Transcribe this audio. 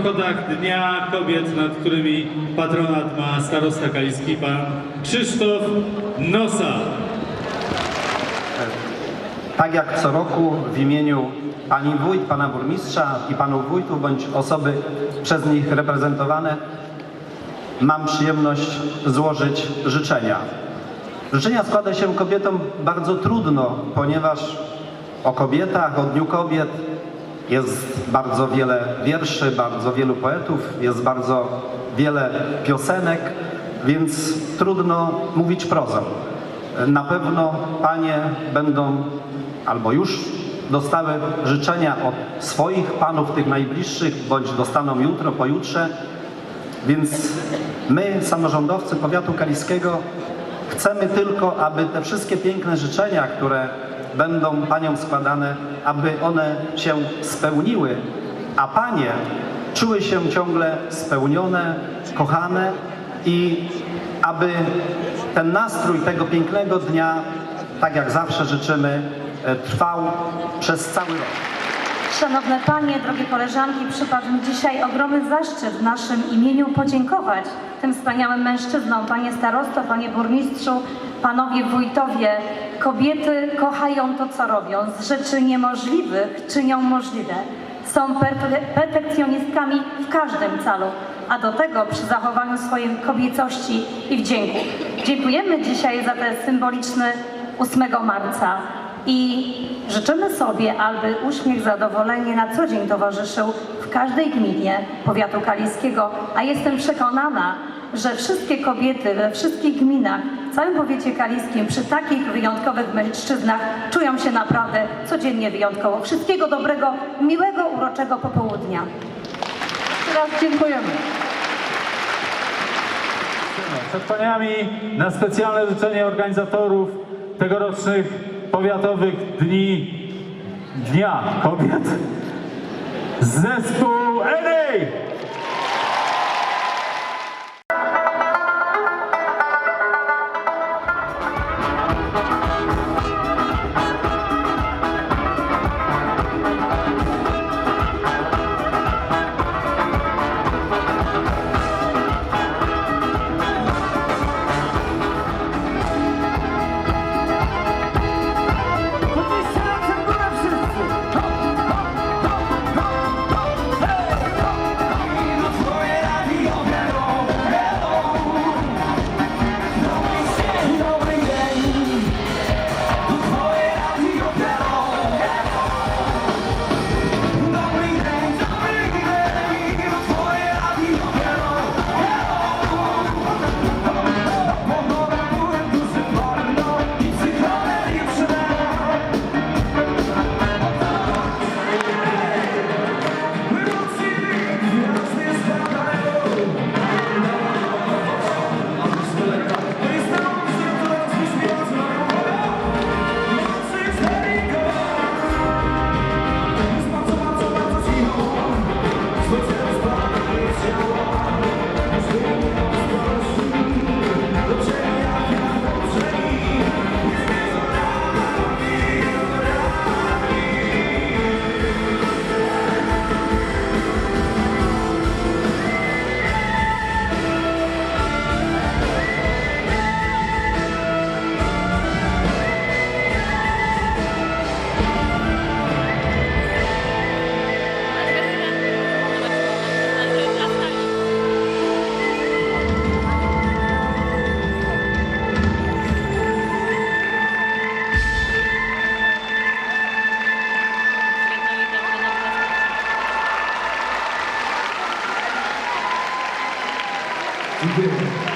obchodach Dnia Kobiet, nad którymi patronat ma starosta kaliski pan Krzysztof Nosa. Tak jak co roku w imieniu pani wójt, pana burmistrza i panów wójtów bądź osoby przez nich reprezentowane mam przyjemność złożyć życzenia. Życzenia składa się kobietom bardzo trudno, ponieważ o kobietach, o Dniu Kobiet jest bardzo wiele wierszy, bardzo wielu poetów, jest bardzo wiele piosenek, więc trudno mówić prozą. Na pewno panie będą albo już dostały życzenia od swoich panów, tych najbliższych, bądź dostaną jutro, pojutrze. Więc my, samorządowcy powiatu kaliskiego, chcemy tylko, aby te wszystkie piękne życzenia, które będą paniom składane, aby one się spełniły, a panie czuły się ciągle spełnione, kochane i aby ten nastrój tego pięknego dnia, tak jak zawsze życzymy, e, trwał przez cały rok. Szanowne Panie, drogie koleżanki, przypadł mi dzisiaj ogromny zaszczyt w naszym imieniu podziękować tym wspaniałym mężczyznom, Panie Starosto, Panie Burmistrzu, Panowie Wójtowie. Kobiety kochają to, co robią. Z rzeczy niemożliwych czynią możliwe. Są perfe- perfekcjonistkami w każdym calu, a do tego przy zachowaniu swojej kobiecości i wdzięku. Dziękujemy dzisiaj za ten symboliczny 8 marca. I życzymy sobie, aby uśmiech, zadowolenie na co dzień towarzyszył w każdej gminie powiatu kaliskiego, a jestem przekonana, że wszystkie kobiety we wszystkich gminach, w całym powiecie kaliskim, przy takich wyjątkowych mężczyznach czują się naprawdę codziennie wyjątkowo. Wszystkiego dobrego, miłego, uroczego popołudnia. Jeszcze raz dziękujemy. Przed paniami na specjalne życzenie organizatorów tegorocznych powiatowych dni Dnia Kobiet zespół Enej! Идем.